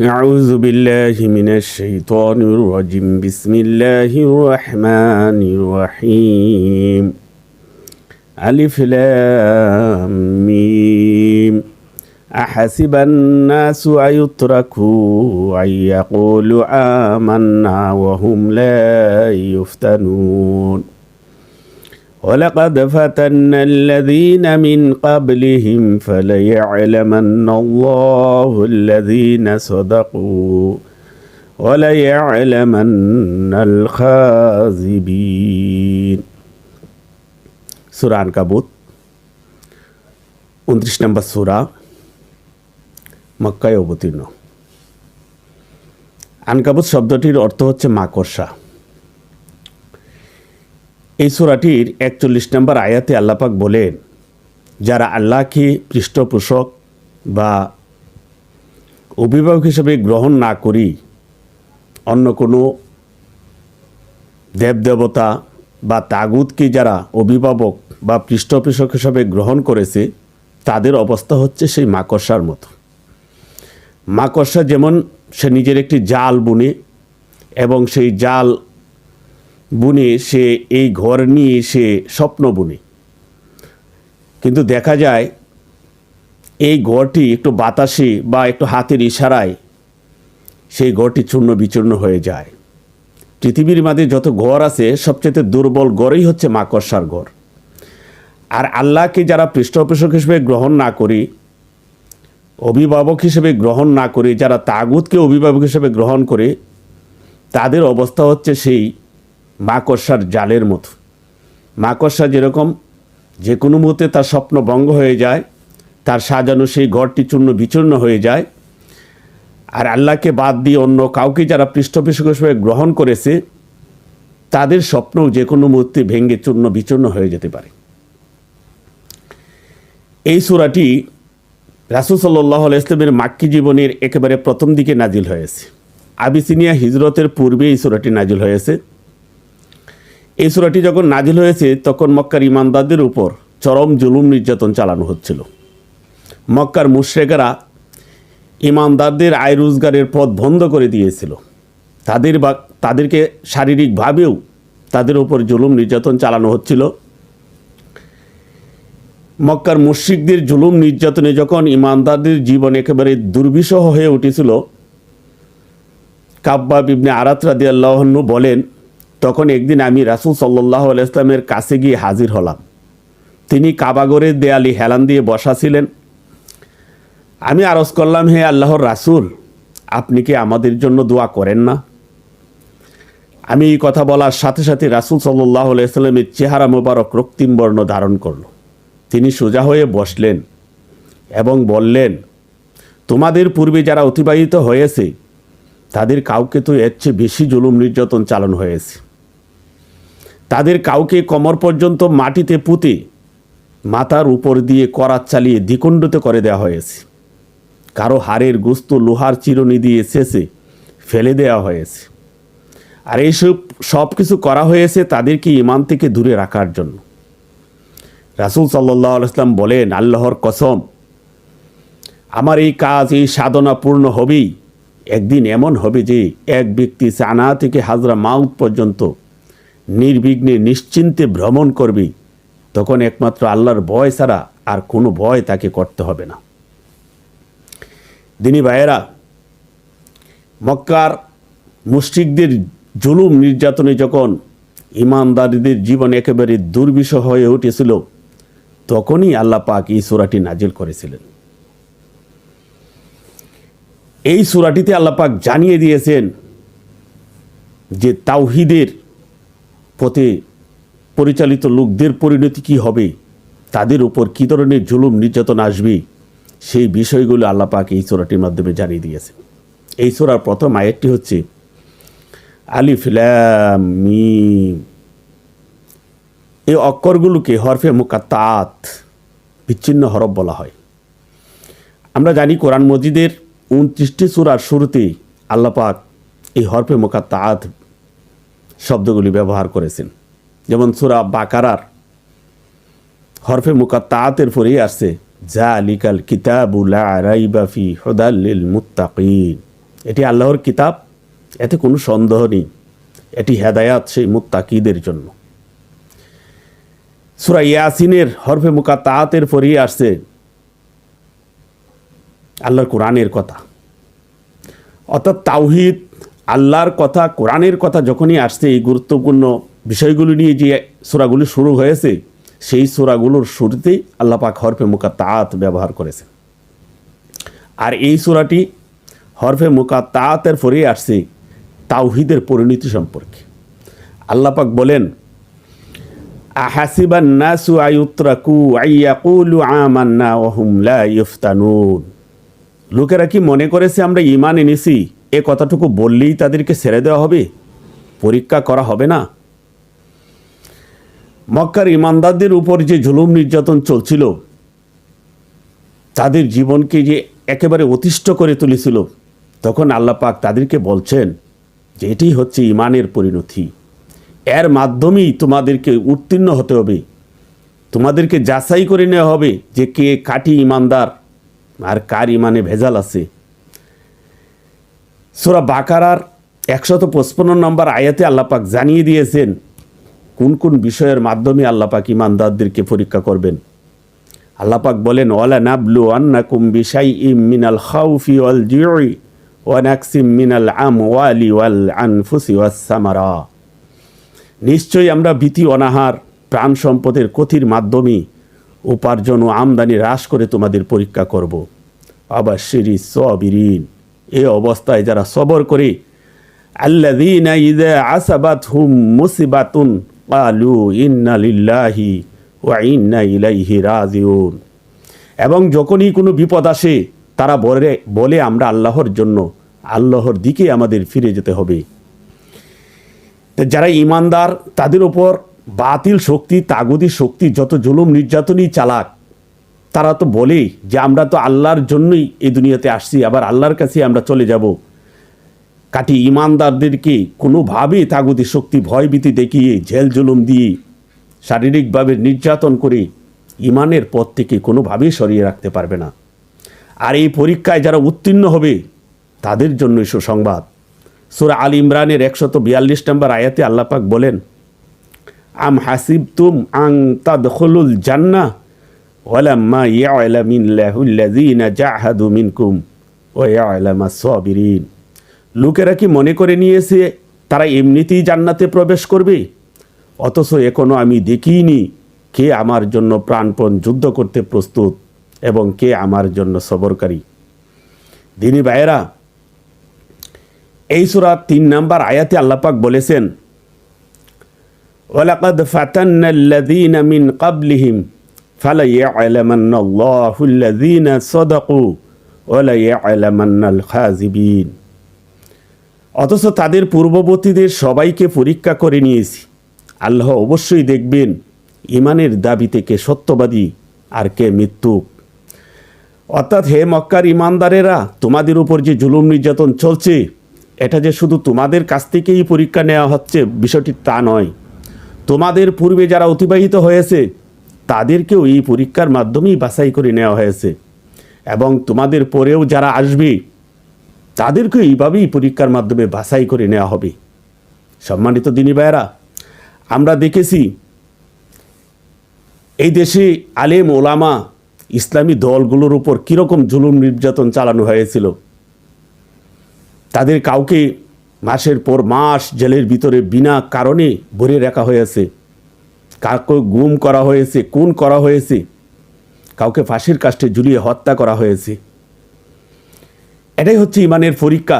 أعوذ بالله من الشيطان الرجيم بسم الله الرحمن الرحيم ألف لام ميم أحسب الناس أن يتركوا أن يقولوا آمنا وهم لا يفتنون ولقد فتنا الذين من قبلهم فليعلمن الله الذين صدقوا وليعلمن الخاذبين সুরা আনকাবুত উনত্রিশ নম্বর সুরা মক্কায় অবতীর্ণ আনকাবুত শব্দটির অর্থ হচ্ছে মাকড়সা এই সুরাটির একচল্লিশ নম্বর আয়াতে আল্লাপাক বলেন, যারা আল্লাহকে পৃষ্ঠপোষক বা অভিভাবক হিসেবে গ্রহণ না করি, অন্য কোনো দেবদেবতা বা তাগুদকে যারা অভিভাবক বা পৃষ্ঠপোষক হিসাবে গ্রহণ করেছে, তাদের অবস্থা হচ্ছে সেই মাকড়সার মতো। মাকড়সা যেমন সে নিজের একটি জাল বুনে এবং সেই জাল বুনে সে এই ঘর নিয়ে সে স্বপ্ন বুনে। কিন্তু দেখা যায়, এই ঘরটি একটু বাতাসে বা একটু হাতের ইশারায় সেই ঘরটি চূর্ণ বিচূর্ণ হয়ে যায়। পৃথিবীর মাঝে যত ঘর আছে, সবচেয়ে দুর্বল গড়ই হচ্ছে মাকড়সার ঘর। আর আল্লাহকে যারা পৃষ্ঠপোষক হিসেবে গ্রহণ না করি, অভিভাবক হিসেবে গ্রহণ না করে, যারা তাগুদকে অভিভাবক হিসেবে গ্রহণ করে, তাদের অবস্থা হচ্ছে সেই মাকড়সার জালের মতো। মাকড়সা যেরকম যে কোনো মুহূর্তে তার স্বপ্ন ভঙ্গ হয়ে যায়, তার সাজানো সেই ঘরটি চূর্ণ বিচূর্ণ হয়ে যায়, আর আল্লাহকে বাদ দিয়ে অন্য কাউকে যারা পৃষ্ঠপোষক হিসেবে গ্রহণ করেছে, তাদের স্বপ্নও যে কোনো মুহূর্তে ভেঙ্গে চূর্ণ বিচূর্ণ হয়ে যেতে পারে। এই সুরাটি রাসুল সাল্লাহ ইসলামের মাক্কি জীবনের একেবারে প্রথম দিকে নাজিল হয়েছে। আবিসিনিয়া হিজরতের পূর্বে এই সুরাটি নাজিল হয়েছে। এই সুরাটি যখন নাজিল হয়েছে, তখন মক্কার ইমানদারদের উপর চরম জুলুম নির্যাতন চালানো হচ্ছিল। মক্কার মুশ্রেকেরা ইমানদারদের আয় রোজগারের পথ বন্ধ করে দিয়েছিল। তাদের বা, তাদেরকে শারীরিকভাবেও তাদের উপর জুলুম নির্যাতন চালানো হচ্ছিল। মক্কার মুশ্রিকদের জুলুম নির্যাতনে যখন ইমানদারদের জীবন একেবারে দুর্বিষহ হয়ে উঠেছিল কাব্বা বিবনে আরাত রাদি বলেন তখন একদিন আমি রাসুল সাল্লাহ ইসলামের কাছে গিয়ে হাজির হলাম। তিনি কাবাগরের দেয়ালি হেলান দিয়ে বসা ছিলেন। আমি আরজ করলাম, হে আল্লাহর রাসুল, আপনি কি আমাদের জন্য দোয়া করেন না? আমি এই কথা বলার সাথে সাথে রাসুল সাল্লাহ আলাইস্লামের চেহারা মোবারক রক্তিম বর্ণ ধারণ করল। তিনি সোজা হয়ে বসলেন এবং বললেন, তোমাদের পূর্বে যারা অতিবাহিত হয়েছে, তাদের কাউকে তো এর চেয়ে বেশি জুলুম, নির্যাতন চালন হয়েছে। তাদের কাউকে কমর পর্যন্ত মাটিতে পুঁতে মাথার উপর দিয়ে করাত চালিয়ে দ্বিকুণ্ডত করে দেওয়া হয়েছে। কারও হাড়ের গোস্ত লোহার চিরুনি দিয়ে শেষে ফেলে দেওয়া হয়েছে। আর এইসব সব কিছু করা হয়েছে তাদেরকে ইমান থেকে দূরে রাখার জন্য। রাসুল আলাইসলাম বলেন, আল্লাহর কসম, আমার এই কাজ, এই সাধনা পূর্ণ হবেই। একদিন এমন হবে যে এক ব্যক্তি সানা থেকে হাজরা মাউত পর্যন্ত নির্বিঘ্নে নিশ্চিন্তে ভ্রমণ করবে, তখন একমাত্র আল্লাহর ভয় ছাড়া আর কোনো ভয় তাকে করতে হবে না। দিনী ভাইয়েরা, মক্কার মুশ্রিকদের জুলুম নির্যাতনে যখন ইমানদারীদের জীবন একেবারে দুর্বিষহ হয়ে উঠেছিল, তখনই আল্লাহ পাক এই সুরাটি নাজিল করেছিলেন। এই সুরাটিতে আল্লাহ পাক জানিয়ে দিয়েছেন যে তাওহিদের পথে পরিচালিত লোকদের পরিণতি কি হবে? তাদের উপর কী ধরনের জুলুম, নির্যাতন আসবে? সেই বিষয়গুলো আল্লাহ পাক এই সোরাটির মাধ্যমে জানিয়ে দিয়েছে এই সোরার প্রথম আয়াতটি হচ্ছে, আলিফ ল্যাম মিম। এই অক্ষরগুলোকে হরফে মুকাত্তাত, বিচ্ছিন্ন হরফ বলা হয়। আমরা জানি কোরআন মজিদের উনত্রিশটি সুরার শুরুতেই আল্লাপাক এই হরফে মোকাত্তাত শব্দগুলি ব্যবহার করেছেন। যেমন সুরা বাকারার হরফে মুকাত্তাতের পরেই আসছে যা আলিকাল কিতাবুলা রাইবাফি হদাল্লিল মুত্তাকিন। এটি আল্লাহর কিতাব, এতে কোনো সন্দেহ নেই। এটি হেদায়াত সেই মুত্তাকিদের জন্য। সুরা ইয়াসিনের হরফে মুকা তাঁতের পরেই আসছে আল্লাহর কোরআনের কথা। অর্থাৎ তাওহিদ আল্লাহর কথা, কোরআনের কথা যখনই আসছে, এই গুরুত্বপূর্ণ বিষয়গুলো নিয়ে যে সুরাগুলি শুরু হয়েছে, সেই সুরাগুলোর শুরুতেই আল্লাহ পাক হরফে মুকা তাঁত ব্যবহার করেছেন। আর এই সুরাটি হরফে মুকা তাঁতের পরেই আসছে তাওহিদের পরিণতি সম্পর্কে। আল্লাহ পাক বলেন নাসু আমান্না লোকেরা কি মনে করেছে আমরা ইমান এনেছি? এ কথাটুকু বললেই তাদেরকে ছেড়ে দেওয়া হবে? পরীক্ষা করা হবে না? মক্কার ইমানদারদের উপর যে জুলুম নির্যাতন চলছিল, তাদের জীবনকে যে একেবারে অতিষ্ঠ করে তুলেছিল, তখন আল্লাহ পাক তাদেরকে বলছেন যে এটি হচ্ছে ইমানের পরিণতি। এর মাধ্যমেই তোমাদেরকে উত্তীর্ণ হতে হবে। তোমাদেরকে যাচাই করে নেওয়া হবে যে কে কাটি ইমানদার আর কার ইমানে ভেজাল আছে। সোরা বাকারার একশত পঁচপন্ন নম্বর আয়াতে আল্লাপাক জানিয়ে দিয়েছেন, কোন কোন বিষয়ের মাধ্যমে আল্লাপাক ইমানদারদেরকে পরীক্ষা করবেন। আল্লাপাক বলেন, ওয়ালা নাবলু আন্না কুম্বি শাই ইম মিনাল খাউফি ওয়াল জিউই ওয়ানাকসিম মিনাল আম ওয়ালি ওয়াল আনফুসি ওয়াস সামারা। নিশ্চয়ই আমরা ভীতি, অনাহার, প্রাণ সম্পদের ক্ষতির মাধ্যমে উপার্জন ও আমদানি হ্রাস করে তোমাদের পরীক্ষা করব। আবার শিরি সবিরিন। এ অবস্থায় যারা সবর করে, আল্লাযীনা ইযা আসাবাতহুম মুসিবাতুন ক্বালু ইন্না লিল্লাহি ওয়া ইন্না ইলাইহি রাজিউন। এবং যখনই কোনো বিপদ আসে, তারা বলে বলে আমরা আল্লাহর জন্য, আল্লাহর দিকে আমাদের ফিরে যেতে হবে। যারা ইমানদার, তাদের উপর বাতিল শক্তি তাগুদি শক্তি যত জুলুম, নির্যাতনই চালাক তারা তো বলেই যে আমরা তো আল্লাহর জন্যই এই দুনিয়াতে আসছি, আবার আল্লাহর কাছে আমরা চলে যাব। কাটি ইমানদারদেরকে কোনোভাবেই তাগুদি শক্তি ভয়ভীতি দেখিয়ে, ঝেল জুলুম দিয়ে শারীরিকভাবে নির্যাতন করে ইমানের পথ থেকে কোনোভাবেই সরিয়ে রাখতে পারবে না। আর এই পরীক্ষায় যারা উত্তীর্ণ হবে, তাদের জন্যই সুসংবাদ। সুরা আল ইমরানের একশত বিয়াল্লিশ নম্বর আয়াতে আল্লাপাক বলেন, আম হাসিব তুম আং তাদখলুল জান্না মিনকুম লোকেরা কি মনে করে নিয়েছে তারা এমনিতেই জান্নাতে প্রবেশ করবে? অথচ এখনও আমি দেখিনি কে আমার জন্য প্রাণপণ যুদ্ধ করতে প্রস্তুত এবং কে আমার জন্য সবরকারী। দিনী ভাইয়েরা, এই সুরা তিন নাম্বার আয়াতে আল্লাপাক বলেছেন, ওয়ালাকাদ ফাতান্না আল্লাযীনা মিন ক্বাবলিহিম ফালাইয়ালামান্না আল্লাহুল্লাযীনা সাদাকু ওয়ালাইয়ালামান্নাল খাযিবিন অথচ তাদের পূর্ববর্তীদের সবাইকে পরীক্ষা করে নিয়েছি। আল্লাহ অবশ্যই দেখবেন ইমানের দাবি থেকে সত্যবাদী আর কে মৃত্যুক অর্থাৎ হে মক্কার ইমানদারেরা তোমাদের উপর যে জুলুম নির্যাতন চলছে, এটা যে শুধু তোমাদের কাছ থেকেই পরীক্ষা নেওয়া হচ্ছে, বিষয়টি তা নয়। তোমাদের পূর্বে যারা অতিবাহিত হয়েছে তাদেরকেও এই পরীক্ষার মাধ্যমেই বাছাই করে নেওয়া হয়েছে। এবং তোমাদের পরেও যারা আসবে, তাদেরকেও এইভাবেই পরীক্ষার মাধ্যমে বাছাই করে নেওয়া হবে। সম্মানিত দিনী ভাইয়েরা, আমরা দেখেছি এই দেশে আলেম, ওলামা, ইসলামী দলগুলোর উপর কীরকম জুলুম নির্যাতন চালানো হয়েছিল। তাদের কাউকে মাসের পর মাস জেলের ভিতরে বিনা কারণে ভরে রাখা হয়েছে। কাউকে গুম করা হয়েছে কোন করা হয়েছে, কাউকে ফাঁসির কাষ্টে ঝুলিয়ে হত্যা করা হয়েছে। এটাই হচ্ছে ইমানের পরীক্ষা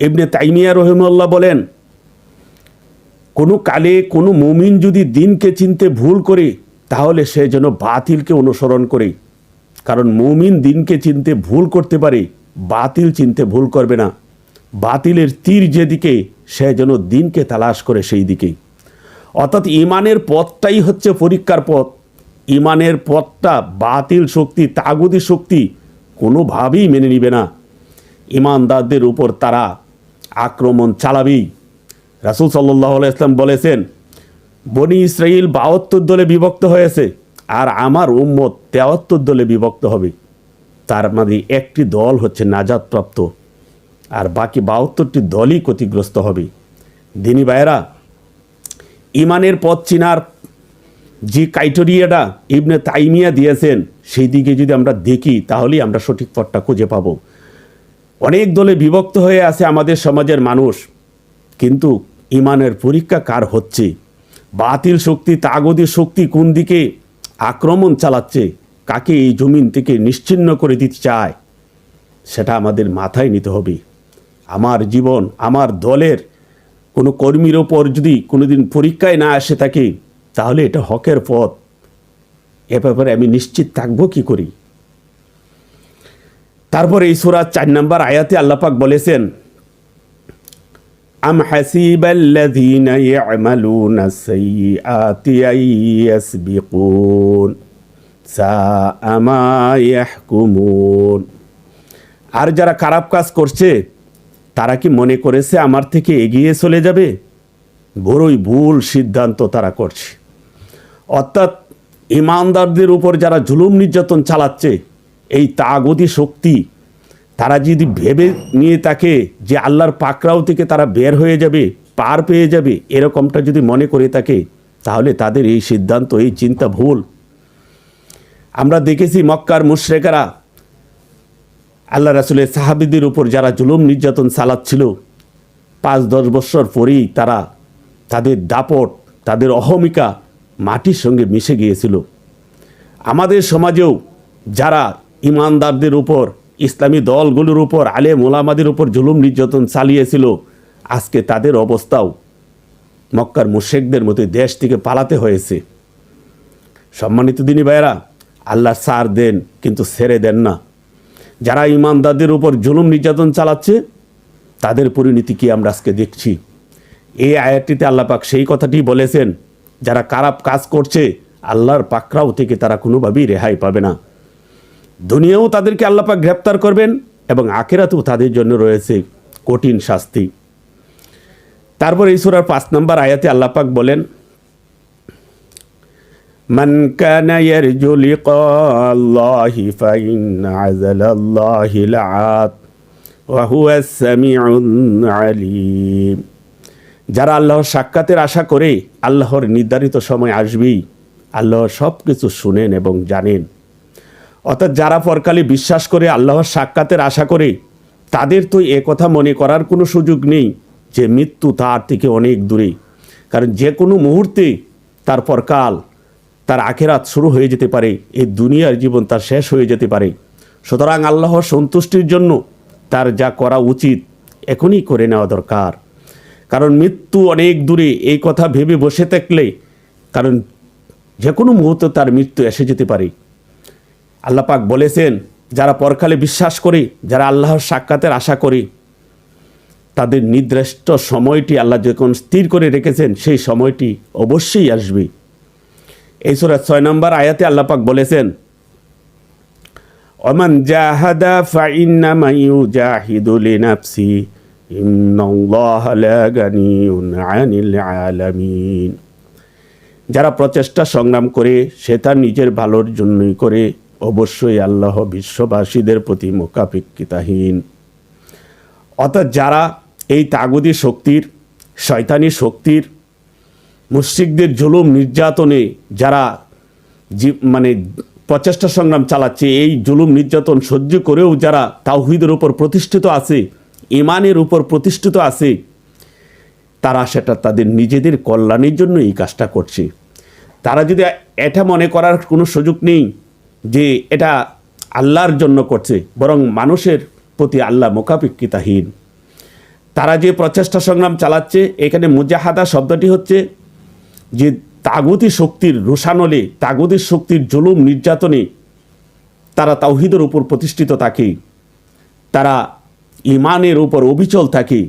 এমনি তাইমিয়া রহিমুল্লাহ বলেন, কোনো কালে কোনো মুমিন যদি দিনকে চিনতে ভুল করে, তাহলে সে যেন বাতিলকে অনুসরণ করে। কারণ মুমিন দিনকে চিনতে ভুল করতে পারে, বাতিল চিনতে ভুল করবে না। বাতিলের তীর যেদিকে, সে যেন দিনকে তালাশ করে সেই দিকেই অর্থাৎ ইমানের পথটাই হচ্ছে পরীক্ষার পথ। ইমানের পথটা, বাতিল শক্তি তাগুদি শক্তি কোনোভাবেই মেনে নিবে না। ইমানদারদের উপর তারা আক্রমণ চালাবেই। রাসুল সাল্লাহ ইসলাম বলেছেন, বনি ইসরাইল বাহাত্তর দলে বিভক্ত হয়েছে আর আমার উম্মত তেয়াত্তর দলে বিভক্ত হবে। তার মানে একটি দল হচ্ছে নাজাদপ্রাপ্ত আর বাকি বাহাত্তরটি দলই ক্ষতিগ্রস্ত হবে। দিনী ভাইয়েরা ইমানের পথ চিনার যে ক্রাইটেরিয়াটা ইবনে তাইমিয়া দিয়েছেন, সেই দিকে যদি আমরা দেখি, তাহলেই আমরা সঠিক পথটা খুঁজে পাবো। অনেক দলে বিভক্ত হয়ে আছে আমাদের সমাজের মানুষ, কিন্তু ইমানের পরীক্ষা কার হচ্ছে? বাতিল শক্তি তাগদি শক্তি কোন দিকে আক্রমণ চালাচ্ছে? কাকে এই জমিন থেকে নিশ্চিন্ন করে দিতে চায়? সেটা আমাদের মাথায় নিতে হবে। আমার জীবন, আমার দলের কোনো কর্মীর ওপর যদি কোনোদিন পরীক্ষায় না আসে থাকে তাহলে এটা হকের পথ। এ ব্যাপারে আমি নিশ্চিত থাকব কি করি। তারপর এই সুরাত চার নম্বর আয়াতে আল্লাপাক বলেছেন, আম হাসিবাল্লাযীনা ইয়ামালুনা সাইয়্যাতি আন ইয়াসবিকুন, সাআ মা ইয়াহকুমুন। আর যারা খারাপ কাজ করছে তারা কি মনে করেছে আমার থেকে এগিয়ে চলে যাবে? বড়ই ভুল সিদ্ধান্ত তারা করছে। অর্থাৎ ইমানদারদের উপর যারা জুলুম নির্যাতন চালাচ্ছে, এই তাগতি শক্তি, তারা যদি ভেবে নিয়ে তাকে যে আল্লাহর পাকড়াও থেকে তারা বের হয়ে যাবে, পার পেয়ে যাবে, এরকমটা যদি মনে করে থাকে, তাহলে তাদের এই সিদ্ধান্ত, এই চিন্তা ভুল। আমরা দেখেছি মক্কার মুশ্রেকারা আল্লাহ রাসুলের সাহাবিদের উপর যারা জুলুম, নির্যাতন চালাচ্ছিল, পাঁচ, দশ বছর পরেই তারা তাদের দাপট, তাদের অহমিকা মাটির সঙ্গে মিশে গিয়েছিল। আমাদের সমাজেও যারা ইমানদারদের উপর, ইসলামী দলগুলোর উপর আলে মোলামাদের উপর জুলুম, নির্যাতন চালিয়েছিল, আজকে তাদের অবস্থাও মক্কার মুশেকদের মতো দেশ থেকে পালাতে হয়েছে। সম্মানিত দিনী ভাইয়েরা, আল্লাহ সার দেন, কিন্তু ছেড়ে দেন না। যারা ইমানদারদের উপর জুলুম নির্যাতন চালাচ্ছে, তাদের পরিণতি কি আমরা আজকে দেখছি? এই আয়াতটিতে আল্লাপাক সেই কথাটি বলেছেন, যারা খারাপ কাজ করছে, আল্লাহর পাকরাও থেকে তারা কোনোভাবেই রেহাই পাবে না। দুনিয়াও তাদেরকে আল্লাপাক গ্রেপ্তার করবেন এবং আখেরাতেও তাদের জন্য রয়েছে কঠিন শাস্তি। তারপর এই সুরার পাঁচ নম্বর আয়াতে আল্লাপাক বলেন من كان يرجو لقاء الله فإن عزل الله لعات وهو السميع العليم যারা আল্লাহর সাক্ষাতের আশা করে আল্লাহর নির্ধারিত সময় আসবেই আল্লাহ সব কিছু শুনেন এবং জানেন অর্থাৎ যারা পরকালে বিশ্বাস করে আল্লাহর সাক্ষাতের আশা করে তাদের তো এ কথা মনে করার কোনো সুযোগ নেই যে মৃত্যু তার থেকে অনেক দূরে কারণ যে কোনো মুহূর্তে তার পরকাল তার আখেরাত শুরু হয়ে যেতে পারে এই দুনিয়ার জীবন তার শেষ হয়ে যেতে পারে। সুতরাং আল্লাহর সন্তুষ্টির জন্য তার যা করা উচিত এখনই করে নেওয়া দরকার। কারণ মৃত্যু অনেক দূরে এই কথা ভেবে বসে থাকলে, কারণ যে কোনো মুহূর্তে তার মৃত্যু এসে যেতে পারে। আল্লাপাক বলেছেন, যারা পরকালে বিশ্বাস করে, যারা আল্লাহর সাক্ষাতের আশা করে, তাদের নির্দিষ্ট সময়টি আল্লাহ যখন স্থির করে রেখেছেন, সেই সময়টি অবশ্যই আসবে। এই সুরা ছয় নম্বর আয়াতে আল্লাপাক বলেছেন, ওমান জাহাদা ফাইন্নামা ইউজাহিদু লিনাফসি, ইন্নাল্লাহা লা গানিয়ুন আনিল আলামিন। যারা প্রচেষ্টা সংগ্রাম করে, সে তার নিজের ভালোর জন্যই করে, অবশ্যই আল্লাহ বিশ্ববাসীদের প্রতি মোকাপেক্ষিতাহীন অর্থাৎ যারা এই তাগুদি শক্তির, শয়তানি শক্তির মুশ্রিকদের জুলুম, নির্যাতনে যারা মানে প্রচেষ্টা সংগ্রাম চালাচ্ছে, এই জুলুম, নির্যাতন সহ্য করেও যারা তাওহিদের উপর প্রতিষ্ঠিত আছে ইমানের উপর প্রতিষ্ঠিত আছে, তারা সেটা তাদের নিজেদের কল্যাণের জন্য এই কাজটা করছে। তারা যদি এটা মনে করার কোনো সুযোগ নেই যে এটা আল্লাহর জন্য করছে, বরং মানুষের প্রতি আল্লাহ মোকাপেক্ষিতাহীন তারা যে প্রচেষ্টা সংগ্রাম চালাচ্ছে, এখানে মুজাহাদা শব্দটি হচ্ছে যে তাগতি শক্তির রোশানলে তাগতির শক্তির জুলুম নির্যাতনে তারা তাওহিদের উপর প্রতিষ্ঠিত থাকে, তারা ইমানের উপর অবিচল থাকে,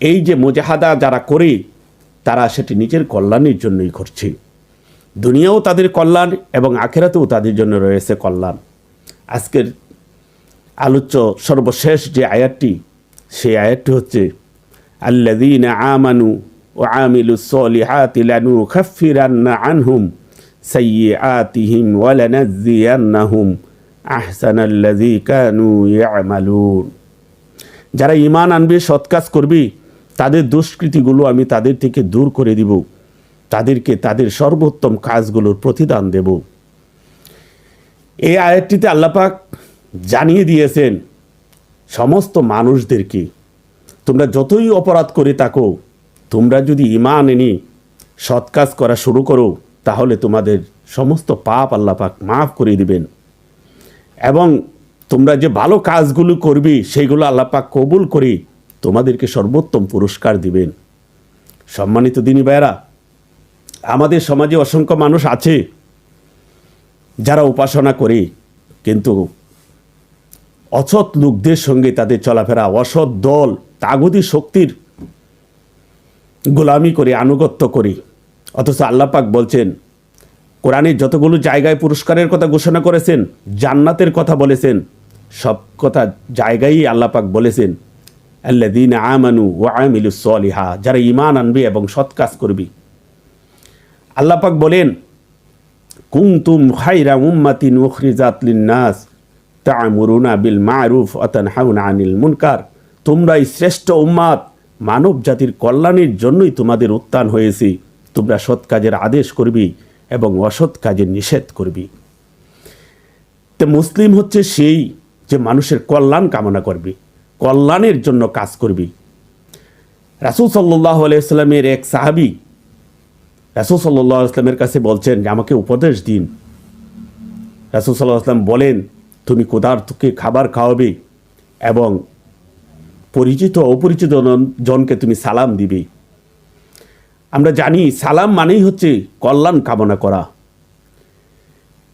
এই যে মোজাহাদা যারা করে, তারা সেটি নিজের কল্যাণের জন্যই করছে। দুনিয়াও তাদের কল্যাণ এবং আখেরাতেও তাদের জন্য রয়েছে কল্যাণ। আজকের আলোচ্য সর্বশেষ যে আয়াতটি, সেই আয়াতটি হচ্ছে আল্লাদিন আমানু সলিহাতি লানু খাফিরান্না আনহুম সাইয়্যাতিহিম ওয়া লানাজ্জিয়ান্নাহুম আহসানাল্লাযী কানু ইয়ামালুন যারা ইমান আনবে, সৎ কাজ করবি, তাদের দুষ্কৃতিগুলো আমি তাদের থেকে দূর করে দিব। তাদেরকে তাদের সর্বোত্তম কাজগুলোর প্রতিদান দেব। এই আয়াতটিতে আল্লাপাক জানিয়ে দিয়েছেন, সমস্ত মানুষদেরকে তোমরা যতই অপরাধ করে থাকো তোমরা যদি ইমান এনে সৎ কাজ করা শুরু করো, তাহলে তোমাদের সমস্ত পাপ আল্লাপাক মাফ করে দিবেন। এবং তোমরা যে ভালো কাজগুলো করবি সেইগুলো আল্লাপাক কবুল করে তোমাদেরকে সর্বোত্তম পুরস্কার দিবেন। সম্মানিত দিনী ভাইয়েরা, আমাদের সমাজে অসংখ্য মানুষ আছে যারা উপাসনা করে, কিন্তু অসৎ লোকদের সঙ্গে তাদের চলাফেরা, অসৎ দল তাগদি শক্তির গোলামি করে, আনুগত্য করি। অথচ আল্লাপাক বলছেন, কোরআনের যতগুলো জায়গায় পুরস্কারের কথা ঘোষণা করেছেন, জান্নাতের কথা বলেছেন, সব কথা জায়গায়ই আল্লাপাক বলেছেন আল্লাদিন আমানু ও সলিহা যারা ইমান আনবে এবং সৎ কাজ করবি। আল্লাপাক বলেন কুমতুম খাইরা উম্মাতিন উখরিজাত লিন্নাস, তা'মুরুনা বিল মারুফ ওয়া তানহাউনা আনিল মুনকার তোমরাই শ্রেষ্ঠ উম্মাত মানব জাতির কল্যাণের জন্যই তোমাদের উত্থান হয়েছে। তোমরা সৎ কাজের আদেশ করবি এবং অসৎ কাজের নিষেধ করবি। তো মুসলিম হচ্ছে সেই যে মানুষের কল্যাণ কামনা করবি, কল্যাণের জন্য কাজ করবি। রাসুল সাল্লাহ আলাইস্লামের এক সাহাবি, রাসুল সাল্লাহ আসলামের কাছে বলছেন যে, আমাকে উপদেশ দিন। রাসুল সাল্লাহ আসলাম বলেন, তুমি ক্ষুধার্তকে খাবার খাওয়াবে এবং পরিচিত অপরিচিত জনকে তুমি সালাম দিবে। আমরা জানি সালাম মানেই হচ্ছে কল্যাণ কামনা করা।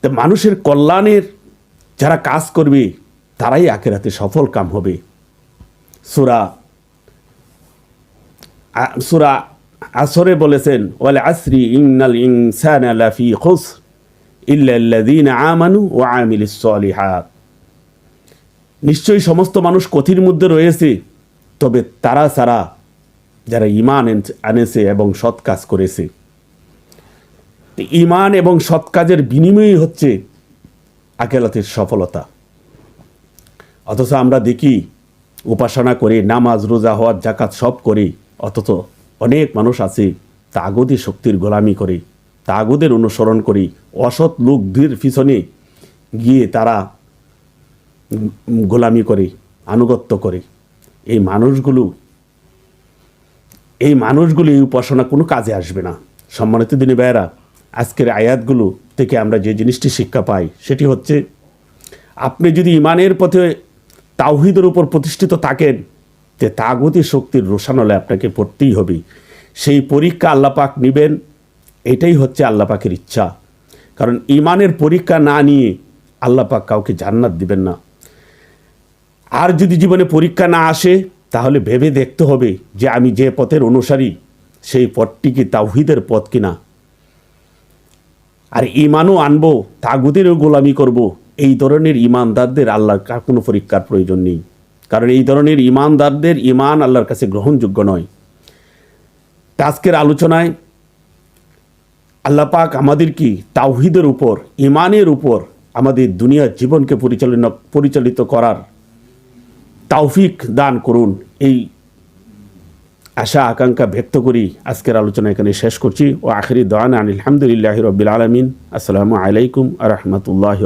তো মানুষের কল্যাণের যারা কাজ করবে, তারাই আখেরাতে সফল কাম হবে। সুরা সুরা আসরে বলেছেন, ওয়াল আসরি ইন্নাল ইনসানা লাফি খুসর ইল্লা আল্লাযীনা আমানু ওয়া আমিলুস সলিহাত। নিশ্চয়ই সমস্ত মানুষ কথির মধ্যে রয়েছে। তবে তারা ছাড়া যারা ইমান আনেছে এবং সৎ কাজ করেছে ইমান এবং সৎ কাজের বিনিময়ই হচ্ছে আকেলাতের সফলতা। অথচ আমরা দেখি, উপাসনা করে, নামাজ, রোজা হওয়ার জাকাত সব করি, অথচ অনেক মানুষ আছে তাগদি শক্তির গোলামি করে, তাগদের অনুসরণ করি, অসৎ লোকদের পিছনে গিয়ে তারা গোলামি করে, আনুগত্য করে। এই মানুষগুলো এই মানুষগুলো এই উপাসনা কোনো কাজে আসবে না। সম্মানিত দিনী ভাইয়েরা, আজকের আয়াতগুলো থেকে আমরা যে জিনিসটি শিক্ষা পাই, সেটি হচ্ছে, আপনি যদি ইমানের পথে তাওহিদের উপর প্রতিষ্ঠিত থাকেন যে তাগতি শক্তির রোশানলে আপনাকে পড়তেই হবে। সেই পরীক্ষা আল্লাপাক নেবেন, এটাই হচ্ছে আল্লাপাকের ইচ্ছা। কারণ ইমানের পরীক্ষা না নিয়ে আল্লাপাক কাউকে জান্নাত দিবেন না। আর যদি জীবনে পরীক্ষা না আসে, তাহলে ভেবে দেখতে হবে যে আমি যে পথের অনুসারী, সেই পথটি কি তাওহিদের পথ কিনা। আর ইমানও আনব তাগুদেরও গোলামি করব, এই ধরনের ইমানদারদের আল্লাহর কোনো পরীক্ষার প্রয়োজন নেই। কারণ এই ধরনের ইমানদারদের ইমান আল্লাহর কাছে গ্রহণযোগ্য নয়। আজকের আলোচনায় আল্লাহ পাক আমাদের কি তাওহিদের উপর ইমানের উপর আমাদের দুনিয়ার জীবনকে পরিচালনা, পরিচালিত করার তাওফিক দান করুন। এই আশা, আকাঙ্ক্ষা ব্যক্ত করি আজকের আলোচনা এখানে শেষ করছি। ও আখরি দান আলহামদুলিল্লাহ রবিল আলমিন। আসসালামু আলাইকুম আ রহমতুল্লাহ